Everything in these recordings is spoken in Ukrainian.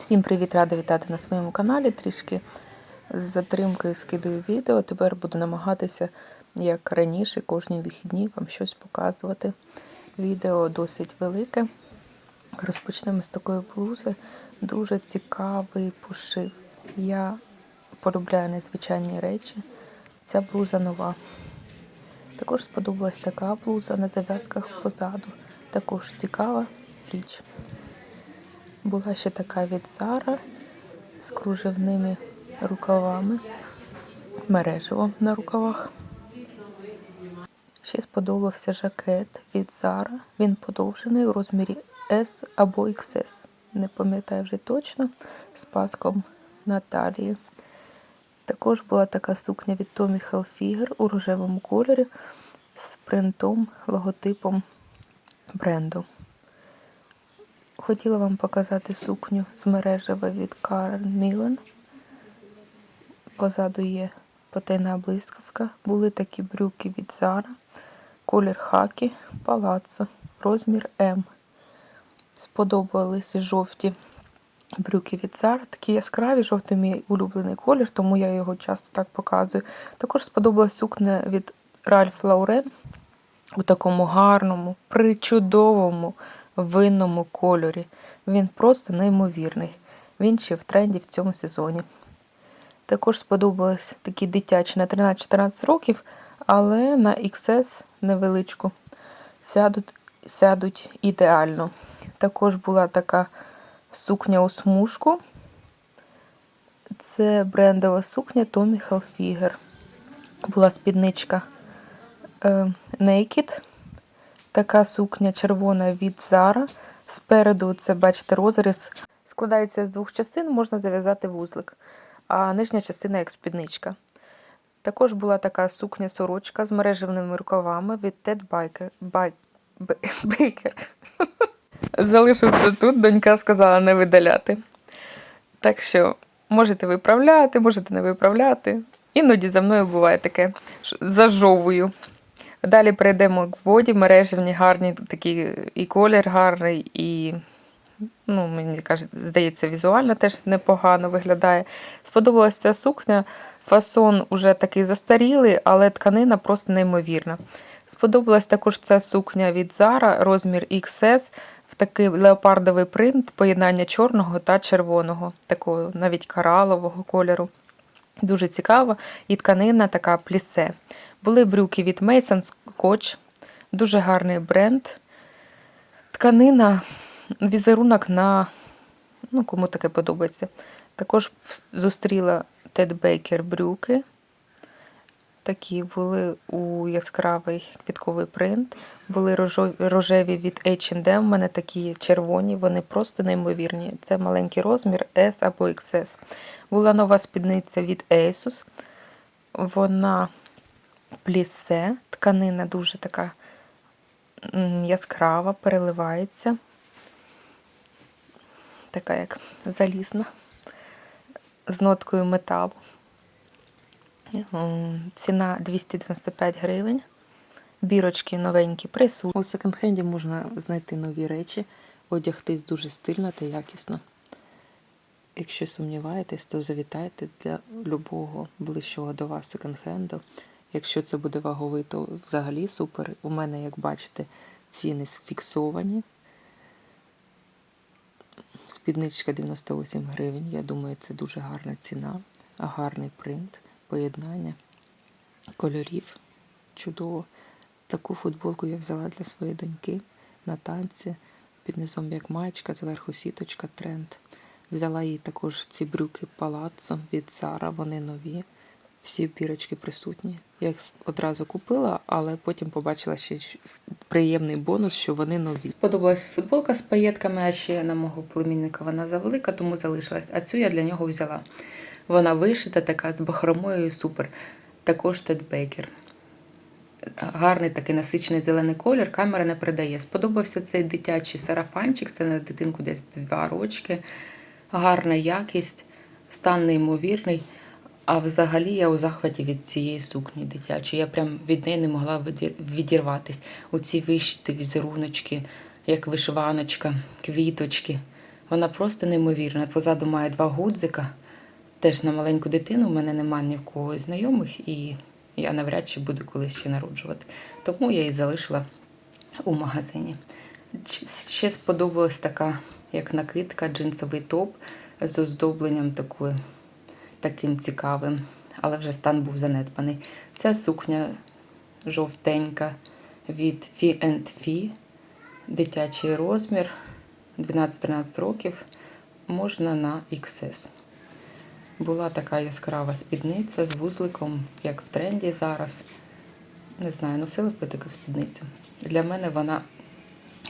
Всім привіт, рада вітати на своєму каналі. Трішки з затримкою скидаю відео. Тепер буду намагатися, як раніше, кожні вихідні вам щось показувати. Відео досить велике. Розпочнемо з такої блузи. Дуже цікавий пошив. Я полюбляю незвичайні речі. Ця блуза нова. Також сподобалась така блуза на зав'язках позаду. Також цікава річ. Була ще така від Zara з кружевними рукавами, мережево на рукавах. Ще сподобався жакет від Zara. Він подовжений у розмірі S або XS. Не пам'ятаю вже точно, з паском на талії. Також була така сукня від Tommy Hilfiger у рожевому кольорі з принтом, логотипом бренду. Хотіла вам показати сукню з мережева від Karen Millen. Позаду є потайна блискавка. Були такі брюки від Zara. Колір хакі, палаццо, розмір М. Сподобалися жовті брюки від Zara. Такі яскраві, жовтий мій улюблений колір, тому я його часто так показую. Також сподобалась сукня від Ralph Lauren у такому гарному, причудовому винному кольорі. Він просто неймовірний. Він ще в тренді в цьому сезоні. Також сподобались такі дитячі на 13-14 років, але на XS невеличку сядуть, сядуть ідеально. Також була така сукня у смужку. Це брендова сукня Tommy Hilfiger. Була спідничка е, Naked. Така сукня червона від Zara. Спереду це, бачите, розріз. Складається з двох частин, можна зав'язати вузлик, а нижня частина як спідничка. Також була така сукня сорочка з мережевними рукавами від Ted Baker. Бай... Б- Baker. Залишу це тут, донька сказала не видаляти. Так що можете виправляти, можете не виправляти. Іноді за мною буває таке що зажовую. Далі перейдемо к воді, мережевні гарні, такі і колір гарний, і ну, мені каже, здається, візуально теж непогано виглядає. Сподобалася ця сукня. Фасон уже такий застарілий, але тканина просто неймовірна. Сподобалась також ця сукня від Zara, розмір XS, в такий леопардовий принт, поєднання чорного та червоного, такого навіть коралового кольору. Дуже цікаво. І тканина така плісе. Були брюки від Mason Scotch, дуже гарний бренд. Тканина, візерунок на, ну, кому таке подобається. Також зустріла Ted Baker брюки. Такі були у яскравий квітковий принт. Були рожеві від H&M, у мене такі червоні, вони просто неймовірні. Це маленький розмір S або XS. Була нова спідниця від Asus. Вона плісе, тканина дуже така яскрава, переливається. Така як залізна, з ноткою металу. Ціна 295 гривень. Бірочки новенькі присутні. У секонд-хенді можна знайти нові речі, одягтись дуже стильно та якісно. Якщо сумніваєтесь, то завітайте для любого ближчого до вас секонд-хенду. Якщо це буде ваговий, то взагалі супер. У мене, як бачите, ціни фіксовані. Спідничка 98 гривень. Я думаю, це дуже гарна ціна, гарний принт, поєднання кольорів. Чудово. Таку футболку я взяла для своєї доньки на танці. Під низом як маєчка, зверху сіточка, тренд. Взяла їй також ці брюки палаццо від Zara, вони нові. Всі бірочки присутні. Я їх одразу купила, але потім побачила ще приємний бонус, що вони нові. Сподобалась футболка з паєтками, а ще на мого племінника вона завелика, тому залишилась. А цю я для нього взяла. Вона вишита, така з бахромою, супер. Також Тед Бейкер. Гарний такий насичений зелений колір, камера не передає. Сподобався цей дитячий сарафанчик, це на дитинку десь 2 рочки. Гарна якість, стан неймовірний. А взагалі я у захваті від цієї сукні дитячої. Я прям від неї не могла відір- відірватись. Оці вишиті візеруночки, як вишиваночка, квіточки. Вона просто неймовірна. Позаду має два гудзика. Теж на маленьку дитину. У мене немає ні в кого знайомих, і я навряд чи буду колись ще народжувати. Тому я її залишила у магазині. Ще сподобалась така, як накидка, джинсовий топ з оздобленням такою, таким цікавим, але вже стан був занедбаний. Ця сукня жовтенька від Fee дитячий розмір 12-13 років, можна на XS. Була така яскрава спідниця з вузликом, як в тренді зараз. Не знаю, носили б ви таку спідницю. Для мене вона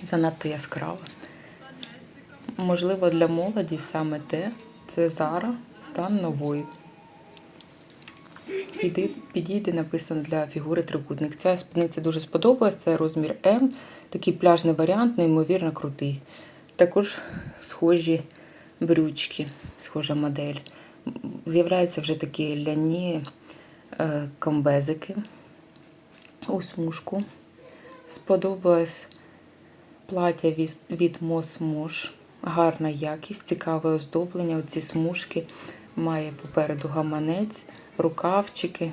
занадто яскрава. Можливо, для молоді саме те це Зара, стан нової. Підійде написано для фігури трикутник. Ця спідниця дуже сподобалась, це розмір М, такий пляжний варіант, неймовірно крутий. Також схожі брючки, схожа модель. З'являються вже такі ляні е, комбезики у смужку. Сподобалось плаття від, Мос Мош. Гарна якість, цікаве оздоблення. Оці смужки має попереду гаманець, рукавчики.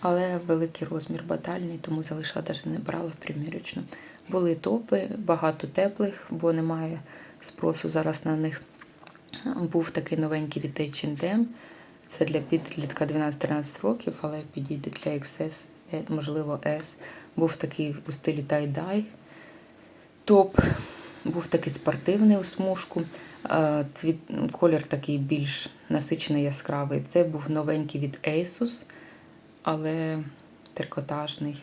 Але великий розмір батальний, тому залишила навіть не брала в примірочну. Були топи, багато теплих, бо немає спросу зараз на них. Був такий новенький від H&M. Це для підлітка 12-13 років, але підійде для XS, е, можливо, S. Був такий у стилі тай-дай. Топ. Був такий спортивний у смужку. Е, Цвіт, колір такий більш насичений, яскравий. Це був новенький від Asus, але трикотажний.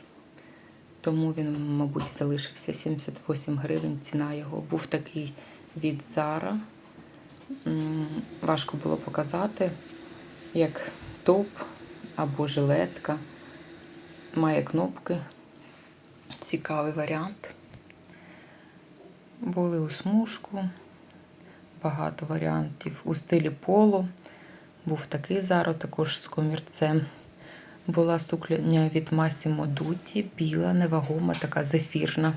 Тому він, мабуть, залишився 78 гривень. Ціна його. Був такий від Zara. Важко було показати, як топ або жилетка. Має кнопки. Цікавий варіант. Були у смужку, багато варіантів. У стилі поло. Був такий Zara, також з комірцем. Була сукня від Massimo Dutti, біла, невагома, така зефірна.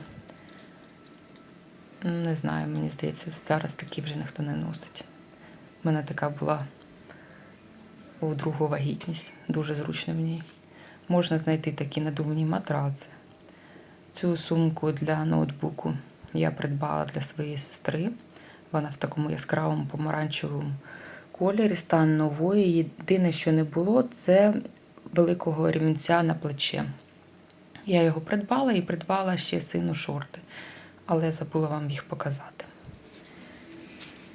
Не знаю, мені здається, зараз такі вже ніхто не носить. У мене така була у другу вагітність. Дуже зручно в ній. Можна знайти такі надувні матраци. Цю сумку для ноутбуку я придбала для своєї сестри. Вона в такому яскравому помаранчевому кольорі, стан нової. Єдине, що не було, це великого ремінця на плече. Я його придбала і придбала ще сину шорти, але забула вам їх показати.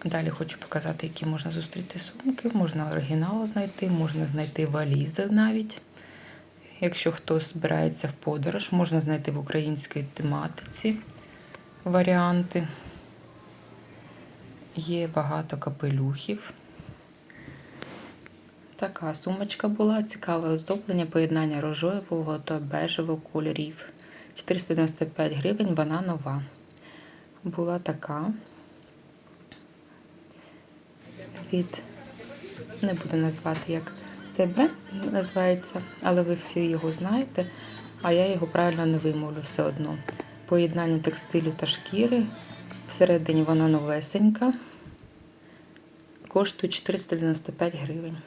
Далі хочу показати, які можна зустріти сумки. Можна оригінал знайти, можна знайти валізи навіть. Якщо хтось збирається в подорож, можна знайти в українській тематиці варіанти. Є багато капелюхів. Така сумочка була, цікаве оздоблення, поєднання рожевого та бежевого кольорів. 495 гривень, вона нова. Була така від, не буду назвати, як цей бренд називається, але ви всі його знаєте, а я його правильно не вимовлю все одно. Поєднання текстилю та шкіри. Всередині вона новесенька. Коштує 495 гривень.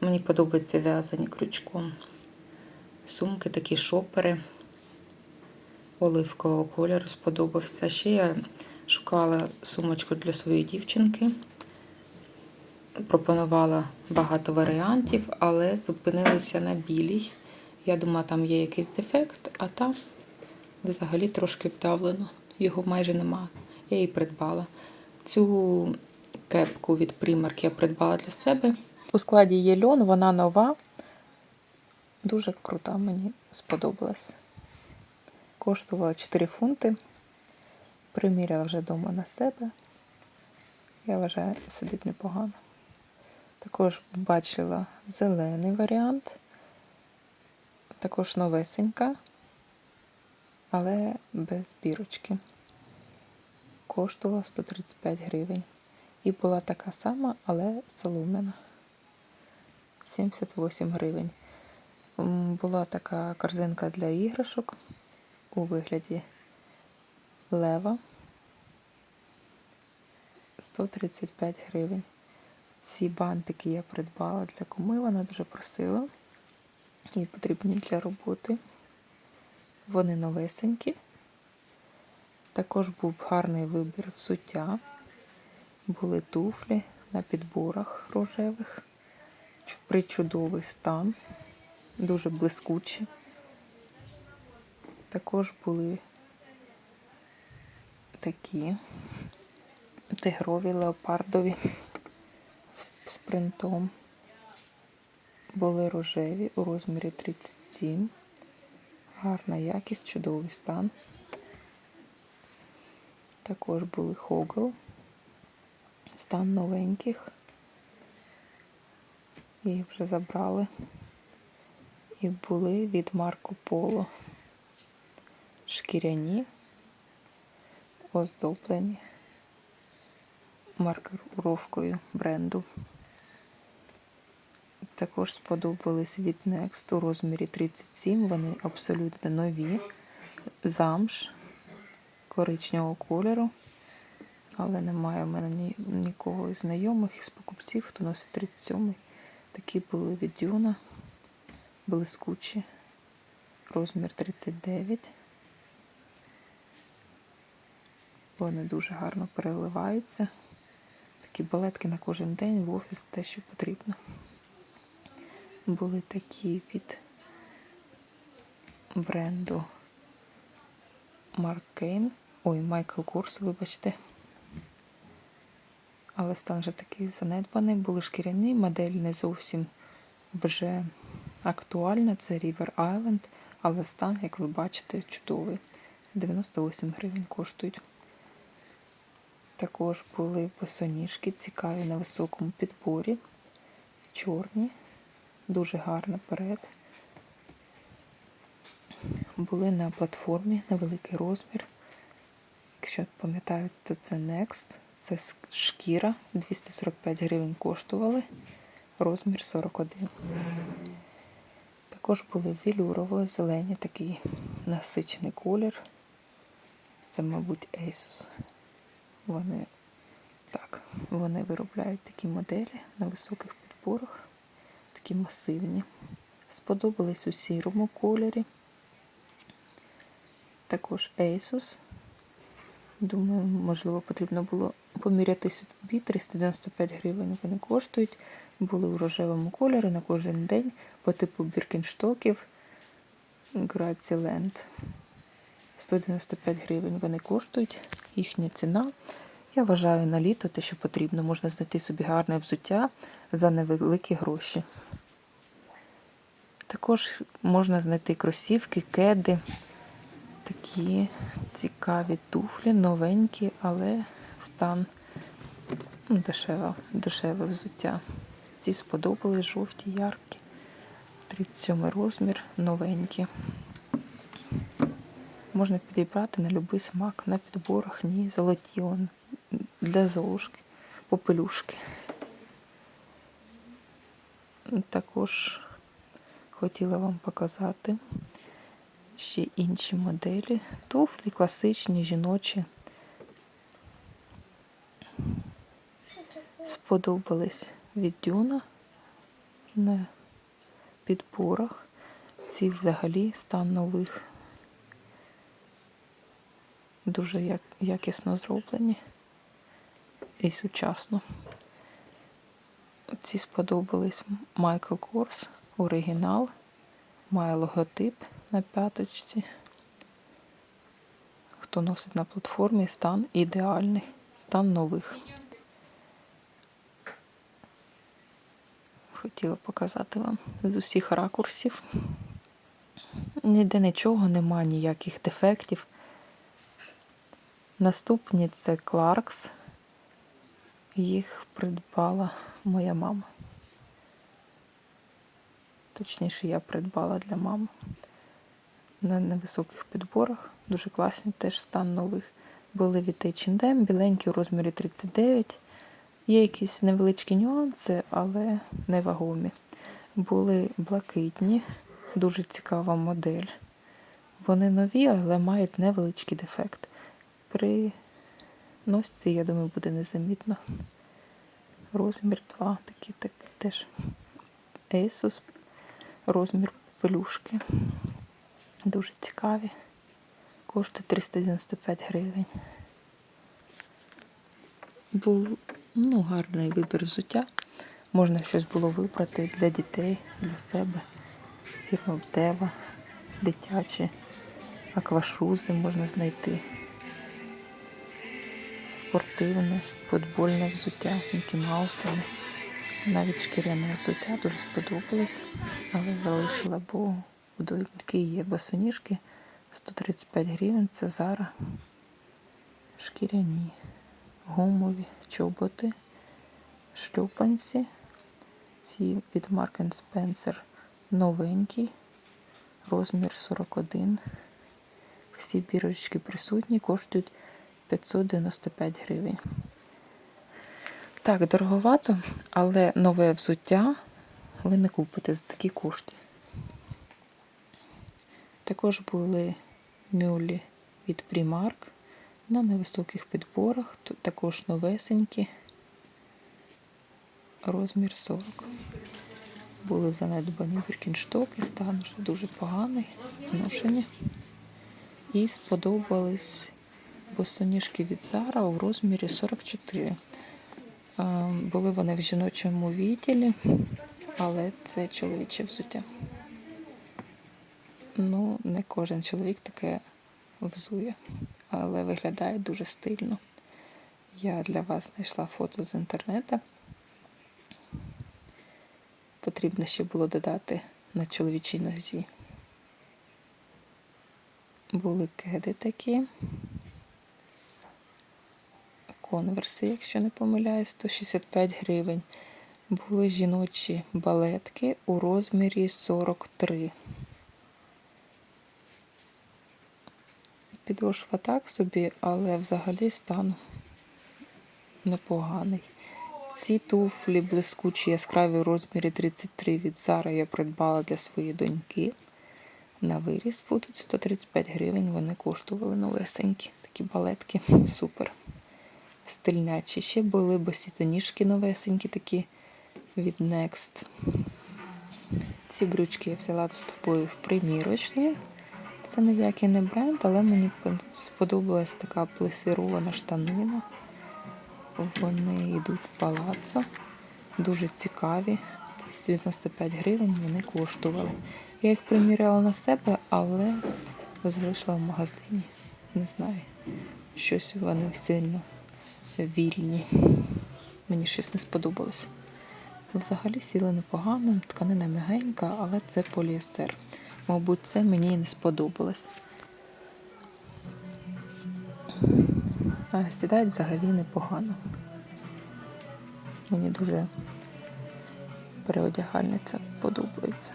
Мені подобаються в'язані крючком. Сумки, такі шопери оливкового кольору сподобався. Ще я шукала сумочку для своєї дівчинки. Пропонувала багато варіантів, але зупинилися на білій. Я думала, там є якийсь дефект, а там взагалі трошки вдавлено. Його майже нема. Я її придбала. Цю кепку від Primark я придбала для себе. У складі є льон, вона нова. Дуже крута, мені сподобалась. Коштувала 4 фунти. Приміряла вже вдома на себе. Я вважаю, сидить непогано. Також бачила зелений варіант. Також новесенька, але без бірочки. Коштувала 135 гривень. І була така сама, але солом'яна. 78 гривень. Була така корзинка для іграшок у вигляді лева. 135 гривень. Ці бантики я придбала для куми, вона дуже просила. І потрібні для роботи. Вони новесенькі. Також був гарний вибір взуття. Були туфлі на підборах рожевих. Причудовий стан, дуже блискучі. Також були такі тигрові леопардові з принтом. Були рожеві у розмірі 37. Гарна якість, чудовий стан. Також були хогл. Стан новеньких. Їх вже забрали. І були від Марко Поло. Шкіряні, оздоблені маркировкою бренду. Також сподобались від Next у розмірі 37. Вони абсолютно нові. Замш коричневого кольору. Але немає в мене ні, нікого із знайомих із покупців, хто носить 37. Такі були від Дюна. Блискучі. Розмір 39. Вони дуже гарно переливаються. Такі балетки на кожен день в офіс те, що потрібно. Були такі від бренду Марк Кейн. Ой, Майкл Корс, вибачте. Але стан вже такий занедбаний. Були шкіряні, модель не зовсім вже актуальна. Це River Island, але стан, як ви бачите, чудовий. 98 гривень коштують. Також були босоніжки, цікаві на високому підборі. Чорні, дуже гарно перед. Були на платформі на великий розмір. Якщо пам'ятаєте, то це Next. Це шкіра 245 гривень коштували. Розмір 41. Також були велюрово зелені, такий насичений колір. Це, мабуть, Asus. Вони так, вони виробляють такі моделі на високих підборах, такі масивні. Сподобались у сірому кольорі. Також Asus. Думаю, можливо, потрібно було поміряти собі 395 гривень. Вони коштують. Були у рожевому кольорі на кожен день по типу біркінштоків Граціленд. 195 гривень вони коштують. Їхня ціна. Я вважаю на літо те, що потрібно. Можна знайти собі гарне взуття за невеликі гроші. Також можна знайти кросівки, кеди, такі цікаві туфлі, новенькі, але стан ну, дешеве, дешеве взуття. Ці сподобались жовті, яркі. 37 розмір, новенькі. Можна підібрати на будь-який смак, на підборах, ні, золоті он, для золушки, попелюшки. Також хотіла вам показати ще інші моделі. Туфлі класичні, жіночі. Сподобались від Дюна на підборах. Ці взагалі стан нових. Дуже якісно зроблені і сучасно. Ці сподобались Майкл Корс, оригінал, має логотип на п'яточці. Хто носить на платформі, стан ідеальний, стан нових. Хотіла показати вам з усіх ракурсів. Ніде нічого нема, ніяких дефектів. Наступні це Clarks. Їх придбала моя мама. Точніше, я придбала для мами. На невисоких підборах. Дуже класні, теж стан нових. Були від H&M, біленькі у розмірі 39. Є якісь невеличкі нюанси, але невагомі. Були блакитні, дуже цікава модель. Вони нові, але мають невеличкий дефект. При носці, я думаю, буде незамітно. Розмір 2, такий так, теж Asus, розмір пелюшки. Дуже цікаві. Коштує 395 гривень. Був ну, гарний вибір взуття. Можна щось було вибрати для дітей, для себе. Фірма Вдева, дитячі, аквашузи можна знайти. Спортивне, футбольне взуття з Мікі Маусами. Навіть шкіряне взуття дуже сподобалось, але залишила, бо у доньки є босоніжки 135 гривень. Це Зара. Шкіряні, гумові чоботи, шлюпанці. Ці від Mark Spencer новенькі, розмір 41. Всі бірочки присутні, коштують 595 гривень. Так, дороговато, але нове взуття ви не купите за такі кошти. Також були мюлі від Primark на невисоких підборах, тут також новесенькі, розмір 40. Були занедбані біркінштоки, стан дуже поганий, зношені. І сподобались босоніжки від Zara у розмірі 44. Е, Були вони в жіночому відділі, але це чоловіче взуття. Ну, не кожен чоловік таке взує, але виглядає дуже стильно. Я для вас знайшла фото з інтернету. Потрібно ще було додати на чоловічій нозі. Були кеди такі. Конверси, якщо не помиляюсь, 165 гривень. Були жіночі балетки у розмірі 43. Підошва так собі, але взагалі стан непоганий. Ці туфлі блискучі яскраві у розмірі 33 від Zara я придбала для своєї доньки. На виріст будуть 135 гривень. Вони коштували новесенькі. Такі балетки. Супер. Стильнячі. Ще були босітоніжки новесенькі такі від Next. Ці брючки я взяла з тобою в примірочні. Це ніякий не бренд, але мені сподобалась така плесірована штанина. Вони йдуть в палацо, дуже цікаві. 95 гривень вони коштували. Я їх приміряла на себе, але залишила в магазині. Не знаю, щось вони сильно вільні. Мені щось не сподобалось. Взагалі сіли непогано, тканина м'ягенька, але це поліестер. Мабуть, це мені і не сподобалось. А сідають взагалі непогано. Мені дуже переодягальниця подобається.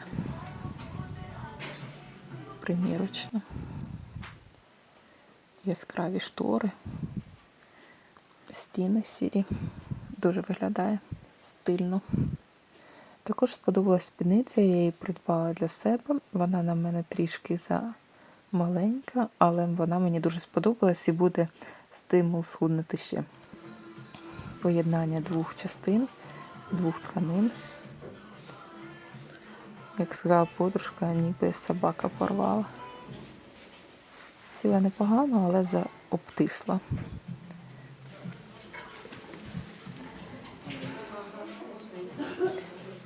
Примірочно. Яскраві штори, стіни сірі. Дуже виглядає стильно. Також сподобалась спідниця, я її придбала для себе. Вона на мене трішки за маленька, але вона мені дуже сподобалась і буде стимул схуднути ще. Поєднання двох частин, двох тканин. Як сказала подружка, ніби собака порвала. Сіла непогано, але заобтисла.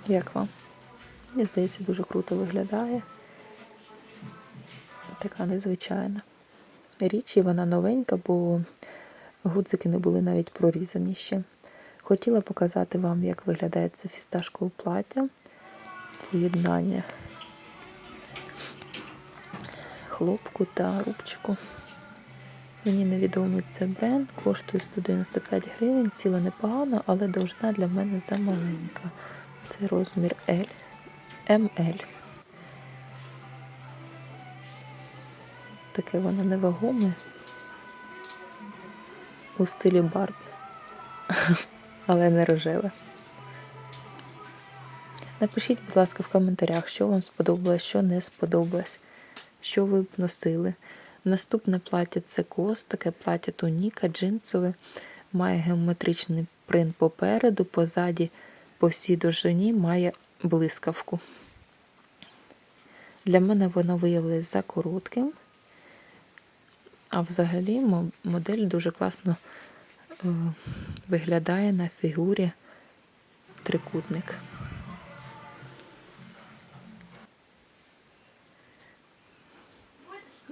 Як вам? Мені здається, дуже круто виглядає. Така незвичайна. Річ і вона новенька, бо гудзики не були навіть прорізані ще. Хотіла показати вам, як виглядає це фісташкове плаття. Поєднання хлопку та рубчику. Мені невідомий це бренд, коштує 195 гривень, ціла непогано, але довжина для мене замаленька. Це розмір L, ML. Таке воно невагоме у стилі Барбі, але не рожеве. Напишіть, будь ласка, в коментарях, що вам сподобалось, що не сподобалось, що ви б носили. Наступне плаття це кос, таке плаття туніка, джинсове, має геометричний принт попереду, позаді, по всій довжині має блискавку. Для мене воно виявилось за коротким, а взагалі модель дуже класно е, виглядає на фігурі трикутник.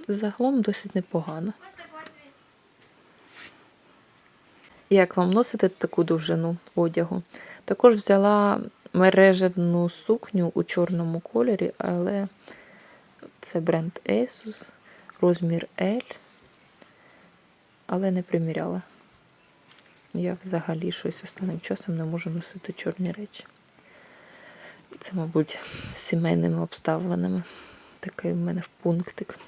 Загалом досить непогано. Як вам носити таку довжину одягу? Також взяла мережевну сукню у чорному кольорі, але це бренд Asus, розмір L, але не приміряла. Я взагалі щось останнім часом не можу носити чорні речі. Це, мабуть, з сімейними обставинами. Такий в мене пунктик.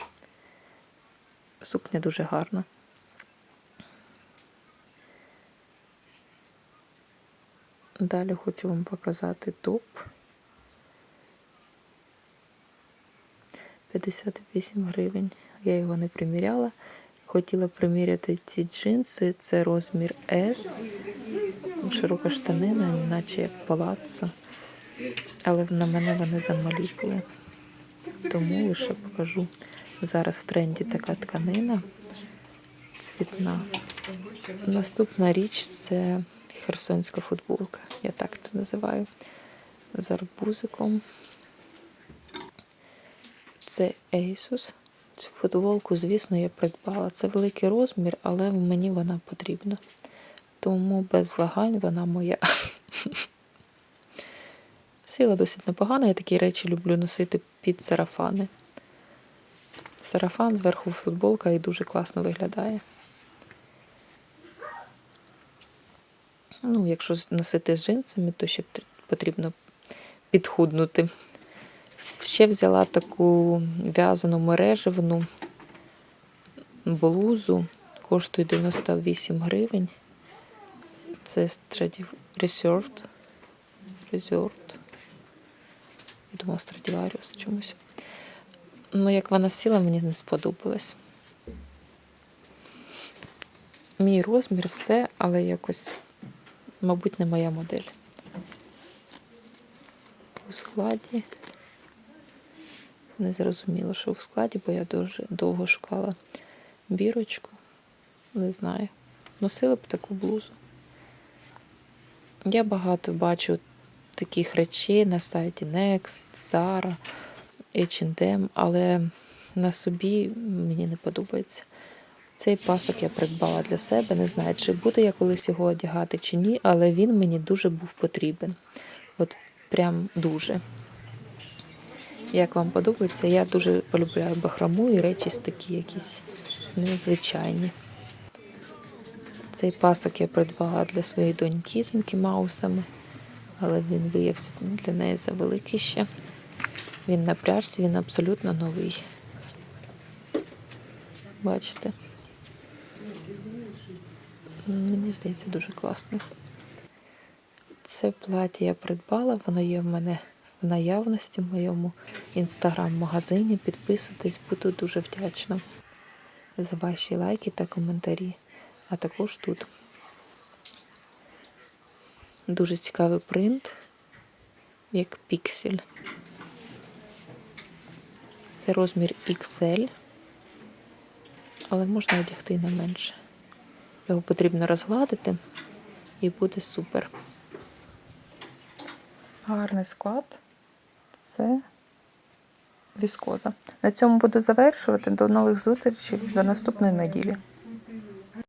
Сукня дуже гарна. Далі хочу вам показати топ. 58 гривень. Я його не приміряла. Хотіла приміряти ці джинси. Це розмір S. Широка штанина, наче як палаццо. Але на мене вони замалі були. Тому лише покажу. Зараз в тренді така тканина цвітна. Наступна річ це херсонська футболка. Я так це називаю. З арбузиком. Це Asus. Цю футболку, звісно, я придбала. Це великий розмір, але мені вона потрібна. Тому без вагань вона моя. Сила досить непогана, я такі речі люблю носити під сарафани. Сарафан зверху футболка і дуже класно виглядає. Ну, якщо носити з джинсами, то ще потрібно підхуднути. Ще взяла таку в'язану мережевну блузу, коштує 98 гривень. Це Stradiv Reserved. Reserved. Я думала, Stradivarius чомусь. Ну, як вона сіла, мені не сподобалось. Мій розмір, все, але якось, мабуть, не моя модель. У складі. Не зрозуміло, що в складі, бо я дуже довго шукала бірочку. Не знаю. Носила б таку блузу. Я багато бачу таких речей на сайті Next, Zara, H&M, але на собі мені не подобається. Цей пасок я придбала для себе. Не знаю, чи буду я колись його одягати чи ні, але він мені дуже був потрібен. От прям дуже. Як вам подобається, я дуже полюбляю бахрому і речі такі якісь незвичайні. Цей пасок я придбала для своєї доньки з Мікі Маусами, але він виявився для неї завеликий ще. Він на пряжці, він абсолютно новий. Бачите? Мені здається, дуже класний. Це плаття я придбала, воно є в мене в наявності в моєму інстаграм-магазині. Підписуйтесь, буду дуже вдячна за ваші лайки та коментарі. А також тут дуже цікавий принт, як піксель. Це розмір XL, але можна одягти на менше. Його потрібно розгладити і буде супер. Гарний склад. Це віскоза. На цьому буду завершувати. До нових зустрічей до наступної неділі.